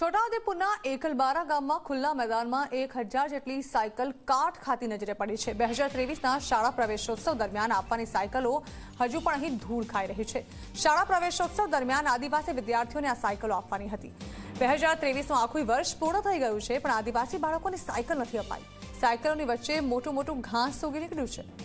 છોટાઉદેપુરના એકલબારા ગામમાં ખુલ્લા મેદાનમાં એક હજાર જેટલી સાયકલ કાટ ખાતી નજરે પડી છે. બે હજાર ત્રેવીસના શાળા પ્રવેશોત્સવ દરમિયાન આપવાની સાયકલો હજુ પણ અહીં ધૂળ ખાઈ રહી છે. શાળા પ્રવેશોત્સવ દરમિયાન આદિવાસી વિદ્યાર્થીઓને આ સાયકલો આપવાની હતી. બે હજાર ત્રેવીસનું આખું વર્ષ પૂર્ણ થઈ ગયું છે, પણ આદિવાસી બાળકોને સાયકલ નથી અપાઈ. સાયકલોની વચ્ચે મોટું મોટું ઘાસ ઉગી નીકળ્યું છે.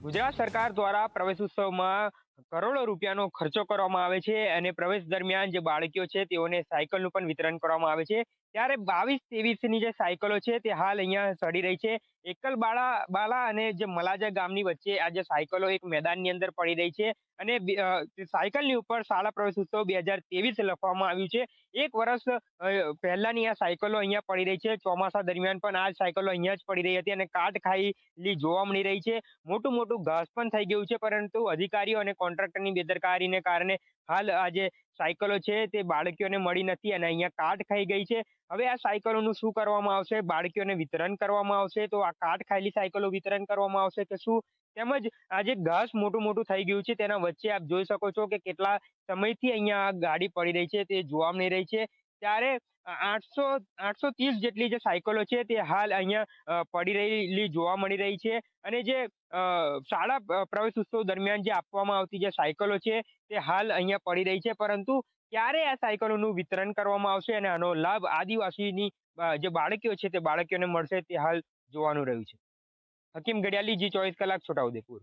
ગુજરાત સરકાર દ્વારા પ્રવેશ ઉત્સવમાં કરોડો રૂપિયાનો ખર્ચો કરવામાં આવે છે અને પ્રવેશ દરમિયાન જે બાળકીઓ છે તેઓને સાયકલનું પણ વિતરણ કરવામાં આવે છે. ત્યારે બાવીસ ત્રેવીસની જે સાયકલો છે તે હાલ અહીંયા સડી રહી છે. એકલ બાળા, બાલા અને જે મલાજા ગામની વચ્ચે આ જે સાયકલો એક મેદાનની અંદર પડી રહી છે અને સાયકલની ઉપર શાળા પ્રવેશ ઉત્સવ બે હજાર ત્રેવીસ લખવામાં આવ્યું છે. એક વર્ષ પહેલાની આ સાયકલો અહીંયા પડી રહી છે. ચોમાસા દરમિયાન પણ આ સાયકલો અહીંયા જ પડી રહી હતી અને કાટ ખાઈલી જોવા મળી રહી છે. મોટું મોટું ઘાસ પણ થઈ ગયું છે પરંતુ અધિકારીઓ અને કોન્ટ્રાક્ટરની બેદરકારીને કારણે હાલ આ સાયકલો છે તે બાળકીઓને મળી નથી અને અહીંયા કાટ ખાઈ ગઈ છે. હવે આ સાયકલોનું શું કરવામાં આવશે? બાળકીઓને વિતરણ કરવામાં આવશે? તો આ કાટ ખાયેલી સાયકલો વિતરણ કરવામાં આવશે કે શું? તેમજ આ જે ઘાસ મોટું મોટું થઈ ગયું છે તેના વચ્ચે આપ જોઈ શકો છો કે કેટલા સમયથી અહીંયા ગાડી પડી રહી છે તે જોવા મળી રહી છે. ત્યારે આઠસો આઠસો ત્રીસ જેટલી જે સાયકલો છે તે હાલ અહીંયા પડી રહેલી જોવા મળી રહી છે. અને જે શાળા પ્રવેશ ઉત્સવ દરમિયાન જે આપવામાં આવતી જે સાયકલો છે તે હાલ અહીંયા પડી રહી છે. પરંતુ ક્યારે આ સાયકલોનું વિતરણ કરવામાં આવશે અને આનો લાભ આદિવાસીની જે બાળકીઓ છે તે બાળકીઓને મળશે તે હાલ જોવાનું રહ્યું છે. હકીમ ઘડિયાલી જી ચોવીસ કલાક છોટાઉદેપુર